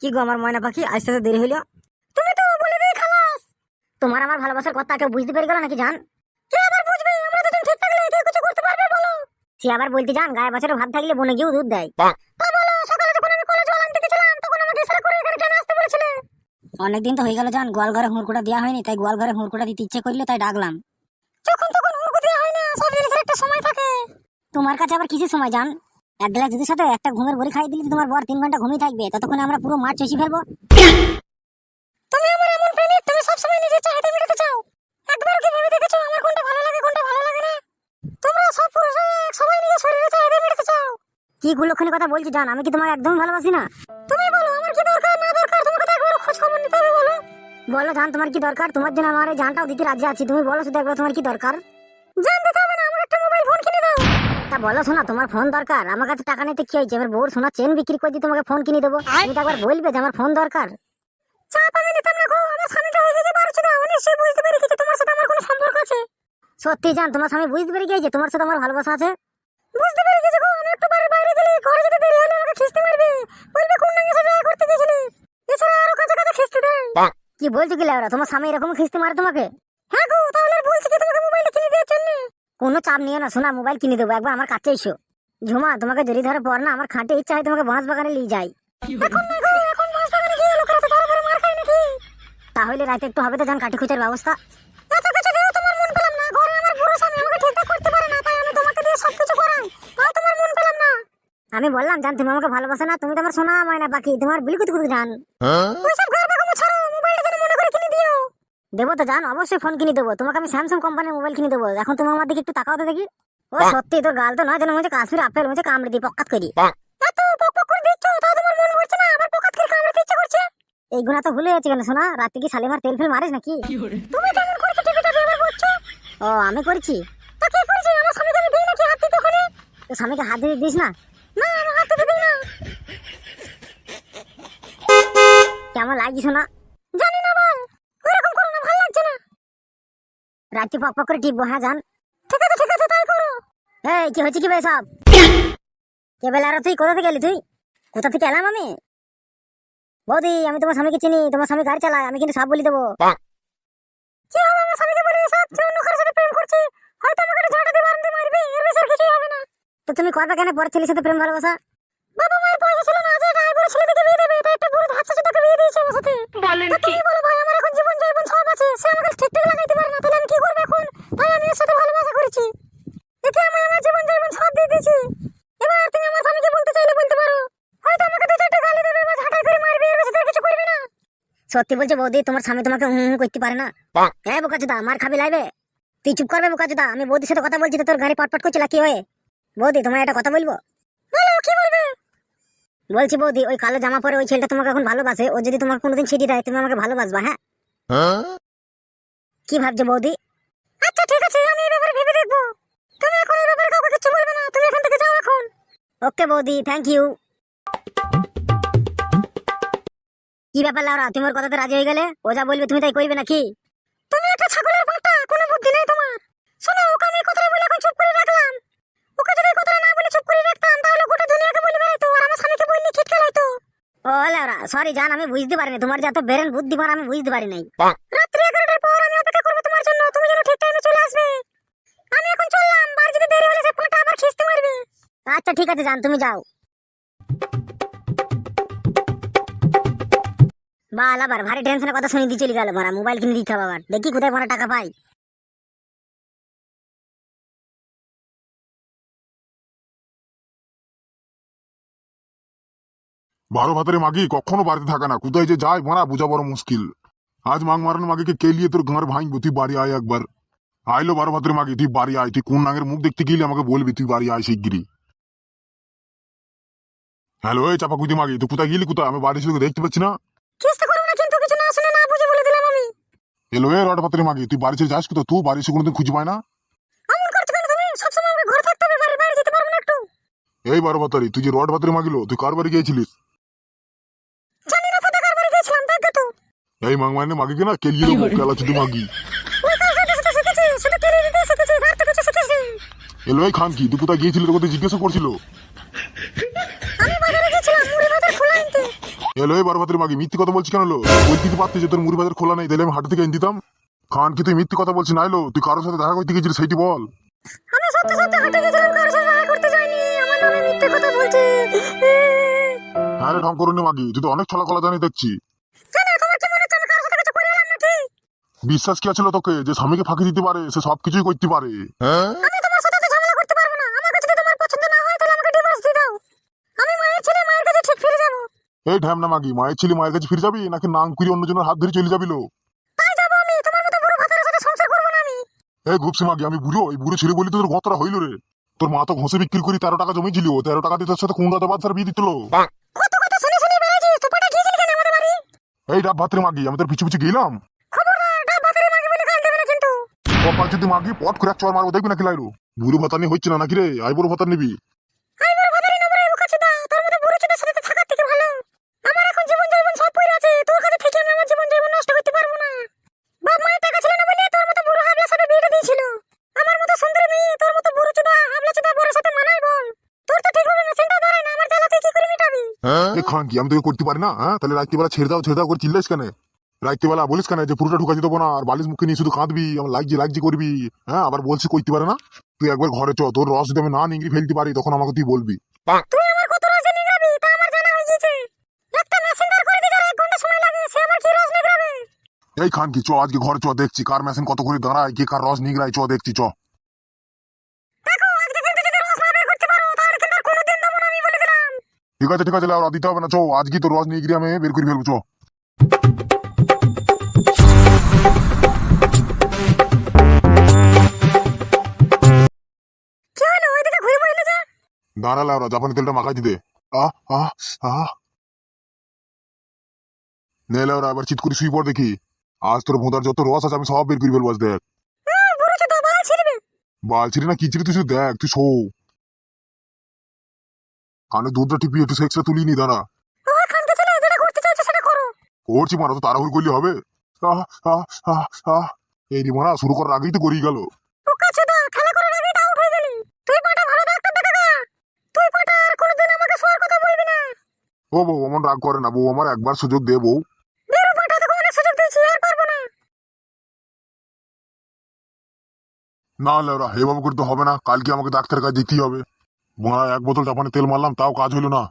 কি গো আমার ময়না পাখি? আসতে তো দেরি হইল। তুমি তো বলে দিয়ে খালাস। তোমার আমার ভালোবাসার কথা কেউ বুঝতে পেরে গেল নাকি জান? কে আবার বুঝবে? আমরা দুজন ঠিক থাকলে কেউ কিছু করতে পারবে বলো। সে আবার বলতে যান গায়ে বছরে ভাত থাকলে বনে গিয়েও দুধ দেয়। তা বলো সকালে যখন আমি কলেজ আনতে গেছিলাম তখন আমাকে ইশারা করে এখানে কেন আসতে বলেছিলে? অনেকদিন তো হয়ে গেল জান গোয়াল ঘরে হুড়কুটা দেওয়া হয়নি তাই গোয়াল ঘরে হুড়কুটা দিতে ইচ্ছে করলে তাই ডাকলাম। যখন তখন হুড়কু দেওয়া হয় না সব জিনিসের একটা সময় থাকে। তোমার কাছে আবার কিছু সময় জান? এক গ্লাস দুধের সাথে একটা ঘুমের বড়ি খাই দিলে তোমার বর তিন ঘণ্টা ঘুমিয়ে থাকবে, ততক্ষণে আমরা পুরো মাঠ চষি ফেলব। তুমি আমার এমন প্রেমিক তুমি সবসময় নিজের চাহিদা মেটাতে চাও? একবার কি ভেবে দেখেছ আমার কোনটা ভালো লাগে, কোনটা ভালো লাগে না? তোমরা সব পুরুষ এক সবাই নিজের শরীরে চাহিদা মেটাতে চাও। কি গুলোখানি কথা বলছি, জান, আমি কি তোমাকে একদম ভালোবাসি না? তুমি বলো, আমার কি দরকার, না দরকার? তোমাকে তো একবার খোঁজ খবর নিতে হবে, বলো। বলো, জান, তোমার কি দরকার? তোমার জন্য আমার এই জানটাও দিতে রাজি আছি। তুমি বলো শুধু একবার তোমার কি দরকার? বলো শোনা তোমার ফোন দরকার। আমার কাছে টাকা নিতে কি হয়েছে? এবার বউর সোনা চেন বিক্রি করে দিয়ে তোমাকে ফোন কিনে দেবো। তুমি তো একবার বলবে যে আমার ফোন দরকার। চাপ আমি নিতাম না গো আমার স্বামীটা হয়ে গেছে পারছ না উনি সে বুঝতে পেরে গেছে তোমার সাথে আমার কোনো সম্পর্ক আছে। সত্যি জান তোমার স্বামী বুঝতে পেরে গিয়েছে তোমার সাথে আমার ভালোবাসা আছে? বুঝতে পেরে গেছে গো আমি একটু বাইরে বাইরে গেলে ঘরে যেতে দেরি হলে আমাকে খিস্তে মারবে। বলবে কোন নাঙ্গের সাথে দেখা করতে গেছিলিস? এছাড়া আরও কাছে কাছে খিস্তে দেয় কি বলছো কি লাউরা তোমার স্বামী এরকম খিস্তি মারে তোমাকে? হ্যাঁ গো তাহলে বলছি কি তোমাকে মোবাইলটা কিনে দেওয়ার জন্য? কোনো চাপ নিও না শোনা মোবাইল কিনে দেবো একবার আমার কাছে এসো। ঝুমা তোমাকে জড়ি ধরে পর না আমার খাটে ইচ্ছা হয় তোমাকে বাঁশ বাগানে নিয়ে যাই। তাহলে রাতে একটু হবে তো যান কাঠি খুঁজের ব্যবস্থা। আমি বললাম জান তুমি আমাকে ভালোবাসে না তুমি তো আমার সোনা ময়না বাকি তোমার বিলকুত কুতু জান ওইসব ঘর বাগামো ছাড়ো মোবাইলটা যেন মনে করে কিনে দিও দেবো তো জান অবশ্যই ফোন কিনে দেবো। তোমাকে আমি স্যামসাং কোম্পানির মোবাইল কিনে দেবো। এখন তুমি আমার দিকে একটু তাকাও তো দেখি। ও সত্যি তোর গাল তো নয় যেন মনে হচ্ছে কাশ্মীর আপেল মনে হচ্ছে কামড়ে দিই পকাত করি। এত পক পক করে দিচ্ছ তাও তোমার মন ভরছে না আবার পকাত করে করছে। এই গুণা তো ভুলে যাচ্ছে কেন শোনা রাতে কি শালিমার তেল ফেল মারিস নাকি? তুমি কেমন করছ টিভিটা ব্যবহার করছ? ও আমি করেছি। তা কে করেছি? আমার স্বামীকে আমি দিই নাকি হাত দিতে ওখানে? তো স্বামীকে হাত দিতে দিস না? না হাত দিতে দিই না। কেমন লাগছে শোনা জানি না বল ওরকম করো না ভালো লাগছে না রাতে পক পক করে টিপবো হ্যাঁ জান? ঠিক আছে ঠিক আছে তাই করো। এই কি হচ্ছে কি ভাই সব? কে বেলা আর তুই কোথা থেকে এলি তুই? কোথা থেকে এলাম আমি? বৌদি আমি তোমার স্বামীকে চিনি তোমার স্বামী গাড়ি চালায় আমি কিন্তু সব বলে দেবো। কি হবে আমার স্বামীকে বলে সব? যে অন্য কারোর সাথে প্রেম করছে হয়তো আমাকে একটা ঝাঁটা দিয়ে বারান্দে মারবে এর বেশি কিছুই হবে না। তো তুমি করবে কেন পরের ছেলের সাথে প্রেম ভালোবাসা? বাবা মায়ের পয়সা ছিল না যে একটা আইবুড়ো ছেলে থেকে বিয়ে দেবে তাই একটা বুড়ো ধাচ্চা চোদাকে বিয়ে দিয়েছে আমার সাথে। বলেন কি তুমি বলো ভাই আমার এখন জীবন জৈবন সব আছে সে আমাকে ঠিকঠাক লাগাইতে পারে না তাহলে আমি কি করব এখন তাই আমি এর সাথে ভালোবাসা করেছি। এতে আমি আমার জীবন জৈবন সব দিয়ে দিয়েছি। এবার তুমি আমার স্বামীকে বলতে চাইলে বলতে পারো। হয়তো আমাকে দু চারটে গালি দেবে বা ঝাঁটাই করে মারবে এর বেশি কিছু করবে না। সত্যি বলছে বৌদি তোমার স্বামী তোমাকে হুম হুম করতে পারে না। হ্যাঁ বোকাচুদা মার খাবি লাইবে। তুই চুপ করবে বোকাচুদা আমি বৌদির সাথে কথা বলছি তো তোর গাড়ি পটপট করছিল কি হয়ে। বৌদি তোমার একটা কথা বলব? বলো কি বলবে? বলছি বৌদি ওই কালো জামা পরে ওই ছেলেটা তোমাকে এখন ভালোবাসে। ও যদি তোমাকে কোনোদিন ছিটি দেয় তুমি আমাকে ভালোবাসবা হ্যাঁ? কি ভাবছ বৌদি? আচ্ছা ঠিক আছে আমি এই ব্যাপারে ভেবে দেখব। তুমি এখন এই ব্যাপারে কাউকে কিছু বলবে না তুমি এখান থেকে যাও এখন। ওকে বৌদি থ্যাংক ইউ কি ব্যাপার লাউরা তুমি ওর কথাতে রাজি হয়ে গেলে? ও যা বলবে তুমি তাই করবে নাকি? তুমি একটা ছাগলের পাটা কোনো বুদ্ধি নেই তোমার। শোনো ওকে আমি কথাটা বলে এখন চুপ করে রাখলাম। ওকে যদি কথাটা না বলে চুপ করে রাখতাম তাহলে গোটা দুনিয়াকে বলে বেড়াইতো আর আমার স্বামীকে বললে খিটকে লাইতো ও লাউরা সরি জান আমি বুঝতে পারিনি। তোমার যত বেরেন বুদ্ধিমান আমি বুঝতে পারি নাই। আচ্ছা ঠিক আছে, জান, তুমি যাও। বাল আবার, ভারী টেনশনের কথা শুনে দিয়ে চলে গেল মারা মোবাইল কিনে দিতে হবে আবার। দেখি কোথায় মারা টাকা পাই। বারো ভাতের মাগি, কখনো বাড়িতে থাকে না, কোথায় যে যায় মারা বোঝা বড় মুশকিল। আজ মাগ মারানোর মাগিকে কেলিয়ে তোর ঘর ভাঙবো, তুই বাড়ি আয় একবার। আইলো বারো ভাতের মাগি, তুই বাড়ি আয়, তুই কোন নাগের মুখ দেখতে গেলে আমাকে বলবি, তুই বাড়ি আয় শিগগিরি হ্যালো এই চাপা কুদি মাগি তুই কোথায় গেলি? কোথায়? আমি বাড়ি শুধু দেখতে পাচ্ছি না। চেষ্টা করব না কিন্তু কিছু না শুনে না বুঝে বলে দিলাম আমি। এলো এ রড ভাতের মাগি তুই বাড়ি ছেড়ে যাস কোথাও তুই বাড়ি এসে কোনোদিন খুঁজে পায় না? এমন করছ কেন তুমি? সবসময় আমাকে ঘরে থাকতে হবে বাইরে বাইরে যেতে পারব না একটু। এই বারো ভাতারি তুই যে রড ভাতের মাগিলো তুই কার বাড়ি গিয়েছিলিস? জানি না কোথাকার বাড়ি গেছিলাম দেখ তো এই মাং মানে মাগিকে না কেলিয়ে দেবো কেলা চুদি মাগি। কার এলো এই খান কি তুই কোথায় গিয়েছিলি তোকে জিজ্ঞাসা করছিল আমি বাজারে গেছিলাম মুড়ি ভাতের খোলা আনতে এলো এই বারো ভাতের মাগি মিথ্যে কথা বলছি কেন লো? বলতে কি পারতি যে তোর মুড়ি বাজার খোলা নেই? তাহলে আমি হাটে থেকে এনে দিতাম। খান কি তুই মিথ্যে কথা বলছিস নাইলো তুই কারোর সাথে দেখা করতে গেছিলি সেইটি বল। আমি সত্যি সত্যি হাঁটে গেছিলাম কারোর সাথে দেখা করতে যাইনি। আমার নামে মিথ্যে কথা বলছে। হ্যাঁ রে ঢং করুন মাগি তুই তো অনেক ছলা কলা জানি দেখছি। মনে নাকি? বিশ্বাস কি আছিল তোকে? যে স্বামীকে ফাঁকি দিতে পারে সে সব কিছুই করতে পারে। আমি তোমার সাথে তো ঝামেলা করতে পারব না আমার যদি তোমার পছন্দ না হয় তাহলে আমাকে ডিভোর্স দিয়ে দাও আমি মায়ের ছেলে মায়ের কাছে ঠিক ফিরে যাব এই ঢ্যাম না মাগি মায়ের ছেলে মায়ের কাছে ফিরে যাবি? নাকি নাং কুড়ি অন্যজনের হাত ধরে চলে যাবি লো আমি বুড়ো ভাতারের সাথে সংসার করব না আমি। এই ঘুপসি মাগি আমি বুড়ো এই বুড়ো ছেলে বলি তো তোর গতরা হইল রে। তোর মা তো ঘষে বিক্রি করি তেরো টাকা জমি ছিল তেরো টাকা দিয়ে তোর সাথে কুমড়া দেবাদ স্যার বিয়ে দিতলো। এই ডাব ভাত্রে মাগি আমি তোর পিছু পিছু গেলাম। কপাল যদি মাগি পট করে এক চর মারবো দেখবি নাকি লাইলো? বুড়ো ভাতা নিয়ে হচ্ছে না নাকি রে? আই বুড়ো ভাতা নিবি। খান কি? আমি তোকে করতে পারি না হ্যাঁ? তাহলে রাত্রিবেলা ছেড়ে দাও ছেড়ে দাও করে চিল্লাইস কেন? রাত্রিবেলা বলিস কেন যে পুরোটা ঢুকাতে দেবো না আর বালিশ মুখে নিয়ে শুধু কাঁদবি আমার লাগছে লাগছে করবি হ্যাঁ? আবার বলছি করতে পারে না? তুই একবার ঘরে চ তোর রস যদি আমি না নিংড়ি ফেলতে পারি তখন আমাকে তুই বলবি। তুই আমার কত রস নিগড়াবি তা আমার জানা হয়ে গেছে একটা মেশিন দাঁড় করে দিতে এক ঘণ্টা সময় লাগে সে আমার কি রস নিগড়াবে এই খান কি চ আজকে ঘরে চ দেখছি কার মেশিন কত করে দাঁড়ায় কে কার রস নিগড়ায় চ দেখছি চ দেখো আজকে কিন্তু যদি রস না বের করতে পারো তাহলে কিন্তু আর কোনোদিন দেবো না আমি বলে দিলাম ঠিক আছে ঠিক আছে আর দিতে হবে না চ আজকে তো রস নিগড়ি আমি বের করে ফেলব চ। দাঁড়ালে ওরা জাপানি তেলটা মাখাই দিতে। আহ আহ আহ নেলে ওরা এবার চিত করে শুই পড় দেখি। আজ তোর ভোঁদার যত রস আছে আমি সব বের করে ফেলব আজ দেখ। বাল ছিঁড়ি না কি ছিঁড়ি তুই শুধু দেখ তুই শো কানে দুধটা টিপি একটু সেক্সটা তুলি নি দাঁড়া। করছি মারা তো তাড়াহুড়ো করলে হবে। আহ আহ আহ আহ। এই রে মারা শুরু করার আগেই তো করিয়ে গেল। ও বউ আমার রাগ করে না বউ আমার একবার সুযোগ দে বউ। না। না লেওরা এভাবে করতে হবে না। কালকে আমাকে ডাক্তার কাছে যেতেই হবে। মারা এক বোতল জাপানে তেল মারলাম তাও কাজ হলো না।